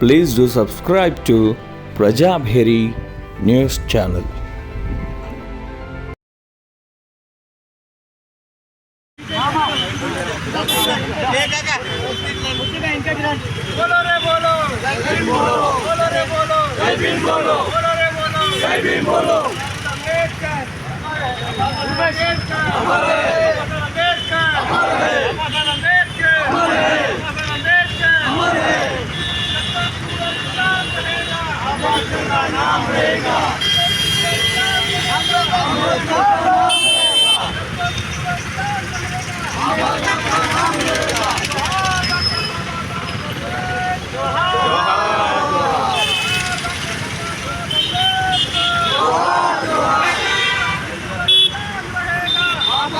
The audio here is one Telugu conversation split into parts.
Please do subscribe to Prajabheri News Channel. बोलो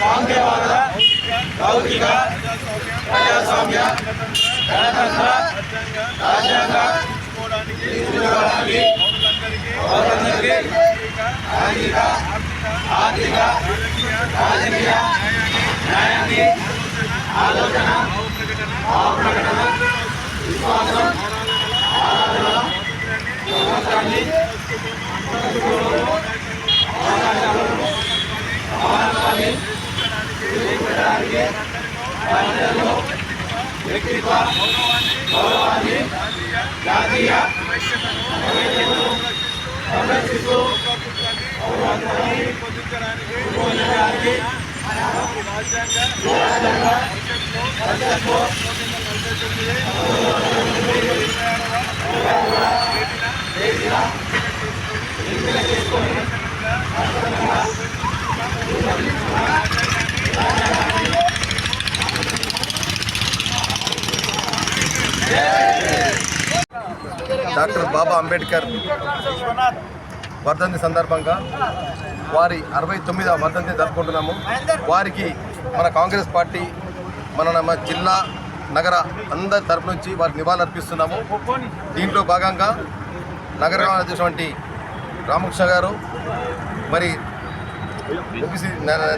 సాంఖ్యవాద లౌకిక ప్రజాస్వామ్య గణతంత్ర రాజ్యాంగ తీసుకోవడానికి పౌరులందరికీ సాంఘిక ఆర్థిక రాజకీయ న్యాయాన్ని ఆలోచన భావ ప్రకటన విశ్వాసం ఆరాధన స్వాతంత్రాన్ని సమానత్వాన్ని నిర్వహించడానికి మహిళల్లో వ్యక్తిత్వ గౌరవాన్ని జాతీయ సంరక్షిస్తూ పొందడానికి రాజ్యాంగ పరిషత్లో డాక్టర్ బాబా అంబేద్కర్ వర్ధంతి సందర్భంగా వారి అరవై తొమ్మిదవ వర్ధంతి జరుపుకుంటున్నాము. వారికి మన కాంగ్రెస్ పార్టీ మన మన జిల్లా నగర అందరి తరపు నుంచి వారికి నివాళులర్పిస్తున్నాము దీంట్లో భాగంగా నగర అధ్యక్షుడు రామకృష్ణ గారు మరి ఓబీసీ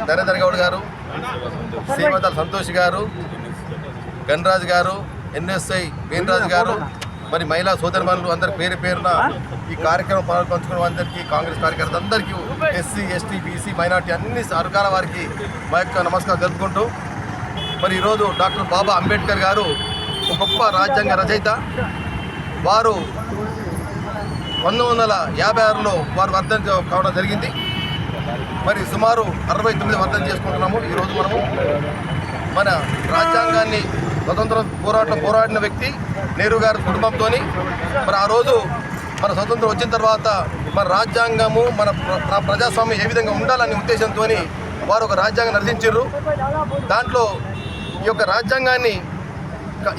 నరేంద్ర గౌడ్ గారు శ్రీమత సంతోష్ గారు గణరాజు గారు ఎన్ఎస్ఐ వేణరాజు గారు మరి మహిళా సోదరిమణులు అందరి పేరు పేరున ఈ కార్యక్రమం పాల్పంచుకున్న అందరికీ కాంగ్రెస్ కార్యకర్తలు అందరికీ ఎస్సీ ఎస్టీ బీసీ మైనార్టీ అన్ని వర్గాల వారికి మా యొక్క నమస్కారం జరుపుకుంటూ మరి ఈరోజు డాక్టర్ బాబా అంబేద్కర్ గారు ఒక గొప్ప రాజ్యాంగ రచయిత. వారు పంతొమ్మిది వందల యాభై ఆరులో వారు వర్ధన కావడం జరిగింది. మరి సుమారు అరవై తొమ్మిది వర్ధన చేసుకుంటున్నాము ఈరోజు మనము. మన రాజ్యాంగాన్ని స్వతంత్ర పోరాటం పోరాడిన వ్యక్తి నెహ్రూ గారి కుటుంబంతో మరి ఆ రోజు మన స్వతంత్రం వచ్చిన తర్వాత మన రాజ్యాంగము మన ప్రజాస్వామ్యం ఏ విధంగా ఉండాలనే ఉద్దేశంతో వారు ఒక రాజ్యాంగం రచించారు దాంట్లో ఈ యొక్క రాజ్యాంగాన్ని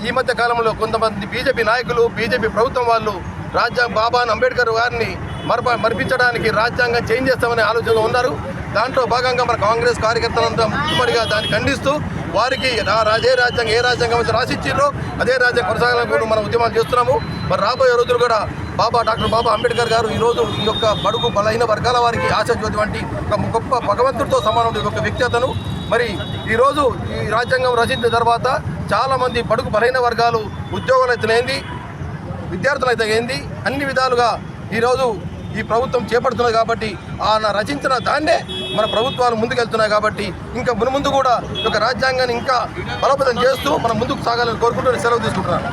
ఈ మధ్య కాలంలో కొంతమంది బీజేపీ నాయకులు బీజేపీ ప్రభుత్వం వాళ్ళు రాజ్యాంగ బాబాన్ అంబేద్కర్ గారిని మరప మరిపించడానికి రాజ్యాంగం చేంజ్ చేస్తామనే ఆలోచనలో ఉన్నారు. దాంట్లో భాగంగా మన కాంగ్రెస్ కార్యకర్తలంతా ముక్కుమడిగా దాన్ని ఖండిస్తూ వారికి అదే రాజ్యాంగం ఏ రాజ్యాంగం అయితే రాసిచ్చిండ్రో అదే రాజ్యాంగం కొనసాగాలని కూడా మనం ఉద్యమాలు చేస్తున్నాము. మరి రాబోయే రోజులు కూడా బాబా డాక్టర్ బాబా అంబేద్కర్ గారు ఈరోజు ఈ యొక్క బడుగు బలహీన వర్గాల వారికి ఆశించేటువంటి వంటి ఒక గొప్ప భగవంతుడితో సమానం ఒక వ్యక్తి అతను. మరి ఈరోజు ఈ రాజ్యాంగం రచించిన తర్వాత చాలామంది బడుగు బలహీన వర్గాలు ఉద్యోగాలు అయితేనేంది విద్యార్థులు అయితే ఏంది అన్ని విధాలుగా ఈరోజు ఈ ప్రభుత్వం చేపడుతున్నది కాబట్టి ఆయన రచించిన దాన్నే మన ప్రభుత్వాలు ముందుకెళ్తున్నాయి కాబట్టి ఇంకా మునుముందు కూడా ఈ యొక్క రాజ్యాంగాన్ని ఇంకా బలోపేతం చేస్తూ మనం ముందుకు సాగాలని కోరుకుంటూ సెలవు తీసుకుంటున్నాను.